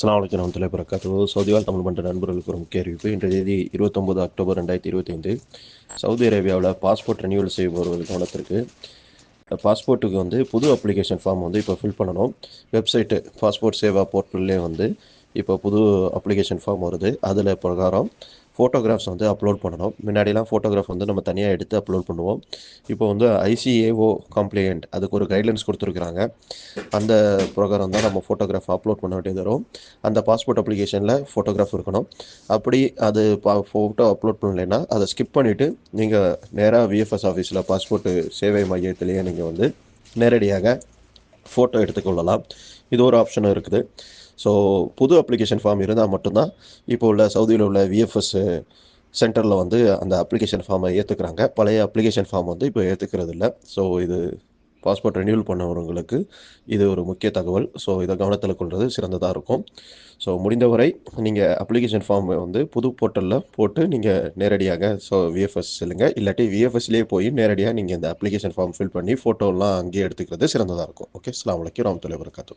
அஸ்லாம் வலைக்கம் வரமத்துல்லாஹி வரகாத்து சவுதிவால் தமிழ் மன்ற நண்பர்களுக்கு ஒரு முக்கிய அறிவிப்பு இன்றைய தேதி இருபத்தொம்பது அக்டோபர் ரெண்டாயிரத்தி இருபத்தைந்து. சவுதி அரேபியாவில் பாஸ்போர்ட் ரெனியூவல் செய்ய போகிறது கவனத்திற்கு பாஸ்போர்ட்டுக்கு வந்து புது அப்ளிகேஷன் ஃபார்ம் வந்து இப்போ ஃபில் பண்ணணும். வெப்சைட்டு பாஸ்போர்ட் சேவா போர்ட்டல்லே வந்து இப்போ புது அப்ளிகேஷன் ஃபார்ம் வருது. அதில் பிரகாரம் ஃபோட்டோகிராஃப்ஸ் வந்து அப்லோட் பண்ணணும். முன்னாடிலாம் ஃபோட்டோகிராஃப் வந்து நம்ம தனியாக எடுத்து அப்லோட் பண்ணுவோம். இப்போ வந்து ஐசிஏஓ கம்ப்ளைண்ட் அதுக்கு ஒரு கைட்லைன்ஸ் கொடுத்துருக்குறாங்க. அந்த ப்ரோக்ராம் தான் நம்ம ஃபோட்டோகிராஃப் அப்லோட் பண்ண வேண்டியது வரும். அந்த பாஸ்போர்ட் அப்ளிகேஷனில் ஃபோட்டோகிராஃப் இருக்கணும். அப்படி அது பா ஃபோட்டோ அப்லோட் பண்ணலைன்னா அதை ஸ்கிப் பண்ணிவிட்டு நீங்கள் நேராக விஎஃப்எஸ் ஆஃபீஸில் பாஸ்போர்ட்டு சேவை மையத்திலேயே நீங்கள் வந்து நேரடியாக ஃபோட்டோ எடுத்துக்கொள்ளலாம். இது ஒரு ஆப்ஷனும் இருக்குது. ஸோ புது அப்ளிகேஷன் ஃபார்ம் இருந்தால் மட்டும்தான் இப்போ உள்ள சவுதியில் உள்ள விஎஃப்எஸ் சென்டரில் வந்து அந்த அப்ளிகேஷன் ஃபார்மை ஏற்றுக்கிறாங்க பழைய அப்ளிகேஷன் ஃபார்ம் வந்து இப்போ ஏற்றுக்கிறது இல்லை ஸோ இது பாஸ்போர்ட் ரெனியூவல் பண்ணவங்களுக்கு இது ஒரு முக்கிய தகவல். ஸோ இதை கவனத்தில் கொள்வது சிறந்ததாக இருக்கும். ஸோ முடிந்தவரை நீங்கள் அப்ளிகேஷன் ஃபார்மை வந்து புது போர்ட்டலில் போட்டு நீங்கள் நேரடியாக ஸோ விஎஃப்எஸ் செல்லுங்க. இல்லாட்டி விஎஃப்எஸ்லேயே போய் நேரடியாக நீங்கள் இந்த அப்ளிகேஷன் ஃபார்ம் ஃபில் பண்ணி ஃபோட்டோலாம் அங்கேயே எடுத்துக்கிறது சிறந்ததாக இருக்கும். ஓகே அஸ்லாம் வலைக்கம் ராமத்துல்லாஹி வரகாத்து